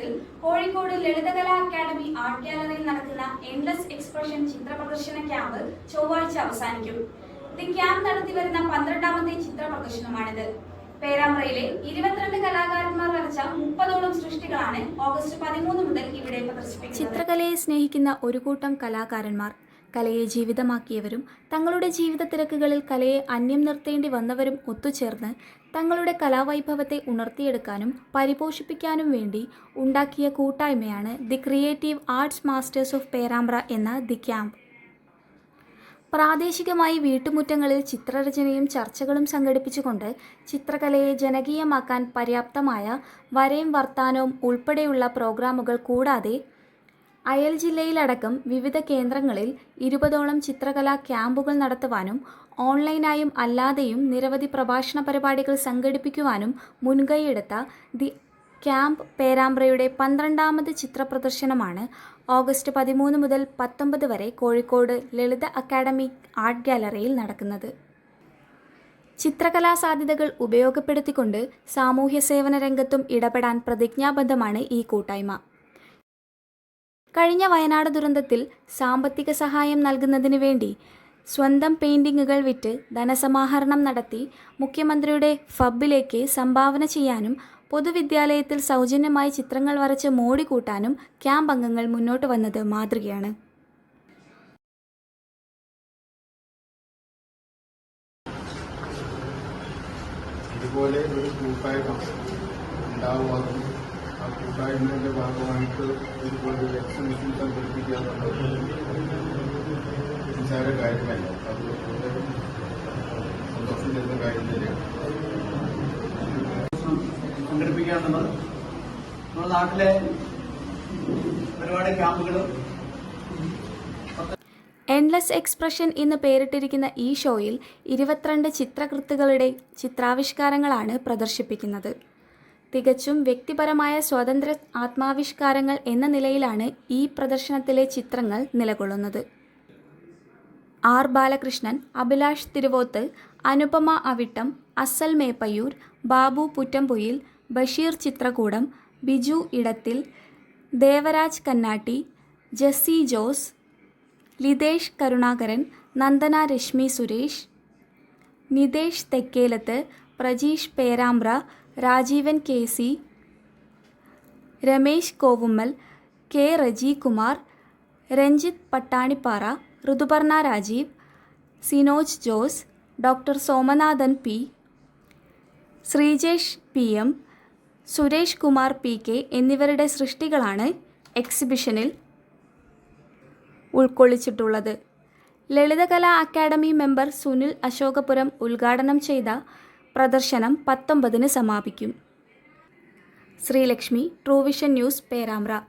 നേതൃത്വത്തിൽ Kozhikode Lalithakala academy art ഗാലറിയിൽ നടക്കുന്ന എൻഡ്ലസ് എക്സ്പ്രഷൻ ചിത്ര പ്രദർശന ക്യാമ്പ് ചൊവ്വാഴ്ച അവസാനിക്കും. ദി ക്യാമ്പ് നടത്തി വരുന്ന പന്ത്രണ്ടാമത്തെ ചിത്ര പ്രദർശനമാണിത് പേരാമ്പ്രയിലെ ഇരുപത്തിരണ്ട് കലാകാരന്മാർ നിറച്ച മുപ്പതോളം സൃഷ്ടികളാണ് ഓഗസ്റ്റ് പതിമൂന്ന് മുതൽ ഇവിടെ പ്രദർശിപ്പിക്കുന്നത്. ചിത്രകലയെ സ്നേഹിക്കുന്ന ഒരു കൂട്ടം കലാകാരന്മാർ കലയെ ജീവിതമാക്കിയവരും തങ്ങളുടെ ജീവിത തിരക്കുകളിൽ കലയെ അന്യം നിർത്തേണ്ടി വന്നവരും ഒത്തുചേർന്ന് തങ്ങളുടെ കലാവൈഭവത്തെ ഉണർത്തിയെടുക്കാനും പരിപോഷിപ്പിക്കാനും വേണ്ടി ഉണ്ടാക്കിയ കൂട്ടായ്മയാണ് the creative arts masters of Perambra എന്ന ദി ക്യാമ്പ്. പ്രാദേശികമായി വീട്ടുമുറ്റങ്ങളിൽ ചിത്രരചനയും ചർച്ചകളും സംഘടിപ്പിച്ചുകൊണ്ട് ചിത്രകലയെ ജനകീയമാക്കാൻ പര്യാപ്തമായ വരയും വർത്താനവും ഉൾപ്പെടെയുള്ള പ്രോഗ്രാമുകൾ കൂടാതെ അയൽ ജില്ലയിലടക്കം വിവിധ കേന്ദ്രങ്ങളിൽ ഇരുപതോളം ചിത്രകലാ ക്യാമ്പുകൾ നടത്തുവാനും ഓൺലൈനായും അല്ലാതെയും നിരവധി പ്രഭാഷണ പരിപാടികൾ സംഘടിപ്പിക്കുവാനും മുൻകൈയെടുത്ത ദി ക്യാമ്പ് പേരാമ്പ്രയുടെ പന്ത്രണ്ടാമത് ചിത്ര പ്രദർശനമാണ് ഓഗസ്റ്റ് പതിമൂന്ന് മുതൽ പത്തൊമ്പത് വരെ കോഴിക്കോട് ലളിത അക്കാഡമി ആർട്ട് ഗാലറിയിൽ നടക്കുന്നത്. ചിത്രകലാ സാധ്യതകൾ ഉപയോഗപ്പെടുത്തിക്കൊണ്ട് സാമൂഹ്യ സേവന രംഗത്തും ഇടപെടാൻ പ്രതിജ്ഞാബദ്ധമാണ് ഈ കൂട്ടായ്മ. കഴിഞ്ഞ വയനാട് ദുരന്തത്തിൽ സാമ്പത്തിക സഹായം നൽകുന്നതിന് വേണ്ടി സ്വന്തം പെയിന്റിങ്ങുകൾ വിറ്റ് ധനസമാഹരണം നടത്തി മുഖ്യമന്ത്രിയുടെ ഫബിലേക്ക് സംഭാവന ചെയ്യാനും പൊതുവിദ്യാലയത്തിൽ സൗജന്യമായി ചിത്രങ്ങൾ വരച്ച് മോടി കൂട്ടാനും ക്യാമ്പ് അംഗങ്ങൾ മുന്നോട്ട് വന്നത് മാതൃകയാണ്. ഇതുപോലെ ഒരു കൂട്ടായ്മ ഉണ്ടാവുകയും കൂട്ടായ്മയുടെ ഭാഗമായിട്ട് ഇതുപോലെ ഒരു എക്സിബിഷൻ സംഘടിപ്പിക്കുക എന്നുള്ളത് നിസ്സാര കാര്യമല്ല. അത് വളരെ സന്തോഷം തരുന്ന കാര്യം തന്നെയാണ്. സംഘടിപ്പിക്കാന്നുള്ളത് നമ്മുടെ നാട്ടിലെ ഒരുപാട് ക്യാമ്പുകളും എൻലെസ് എക്സ്പ്രഷൻ എന്ന് പേരിട്ടിരിക്കുന്ന ഈ ഷോയിൽ ഇരുപത്തിരണ്ട് ചിത്രകൃത്തുകളുടെ ചിത്രാവിഷ്കാരങ്ങളാണ് പ്രദർശിപ്പിക്കുന്നത്. തികച്ചും വ്യക്തിപരമായ സ്വതന്ത്ര ആത്മാവിഷ്കാരങ്ങൾ എന്ന നിലയിലാണ് ഈ പ്രദർശനത്തിലെ ചിത്രങ്ങൾ നിലകൊള്ളുന്നത്. R. Balakrishnan Abhilash Thiruvoth Anupama Avittam Asal Meppayyur Babu Puttampoyil Basheer Chithrakoodam Biju Idathil Devaraj Kannatti Jessy Jose Lithesh Karunakaran Nandana Rashmi Suresh Nithesh Thekkelath Prajeesh Perambra Rajeevan K C Ramesh Kovummal K Reji Kumar Ranjith Pattanippara Rithuparna Rajeev Sinoj Jose doctor Somanathan P Sreejesh P M Suresh Kumar P K എന്നിവരുടെ സൃഷ്ടികളാണ് എക്സിബിഷനിൽ ഉൾക്കൊള്ളിച്ചിട്ടുള്ളത്. Lalithakala academy member Sunil Ashokapuram ഉദ്ഘാടനം ചെയ്ത പ്രദർശനം പത്തൊമ്പതിന് സമാപിക്കും. Sreelakshmi Truevision news Perambra.